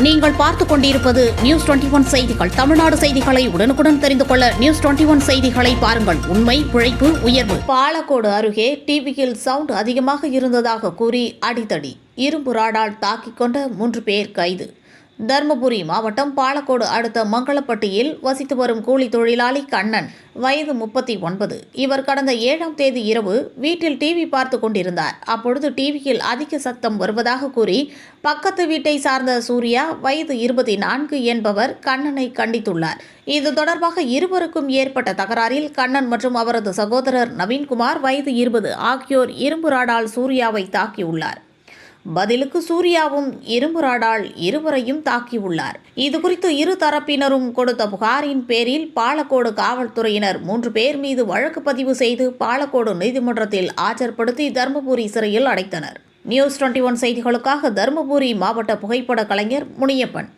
நீங்கள் பார்த்துக் கொண்டிருப்பது நியூஸ் டுவெண்டி ஒன் செய்திகள். தமிழ்நாடு செய்திகளை உடனுக்குடன் தெரிந்து கொள்ள நியூஸ் டுவெண்டி ஒன் செய்திகளை பாருங்கள். உண்மை உழைப்பு உயர்வு. பாலக்கோடு அருகே டிவியில் சவுண்ட் அதிகமாக இருந்ததாக கூறி அடித்தடி இரும்பு ராடால் தாக்கிக் கொண்ட மூன்று பேர் கைது. தருமபுரி மாவட்டம் பாலக்கோடு அடுத்த மங்களப்பட்டியில் வசித்து வரும் கூலி தொழிலாளி கண்ணன். வயது முப்பத்தி ஒன்பது. இவர் கடந்த ஏழாம் தேதி இரவு வீட்டில் டிவி பார்த்து கொண்டிருந்தார். அப்பொழுது டிவியில் அதிக சத்தம் வருவதாக கூறி பக்கத்து வீட்டை சார்ந்த சூர்யா வயது இருபத்தி நான்கு என்பவர் கண்ணனை கண்டித்துள்ளார். இது தொடர்பாக இருவருக்கும் ஏற்பட்ட தகராறில் கண்ணன் மற்றும் அவரது சகோதரர் நவீன்குமார் வயது இருபது ஆகியோர் இரும்பு ராடால் சூர்யாவை தாக்கியுள்ளார். பதிலுக்கு சூர்யாவும் இரும்பு ராடால் இருவரையும் தாக்கியுள்ளார். இதுகுறித்து இரு தரப்பினரும் கொடுத்த புகாரின் பேரில் பாலக்கோடு காவல்துறையினர் மூன்று பேர் மீது வழக்கு பதிவு செய்து பாலக்கோடு நீதிமன்றத்தில் ஆஜர்படுத்தி தருமபுரி சிறையில் அடைத்தனர். நியூஸ் டுவெண்ட்டி ஒன் செய்திகளுக்காக தருமபுரி மாவட்ட புகைப்பட கலைஞர் முனியப்பன்.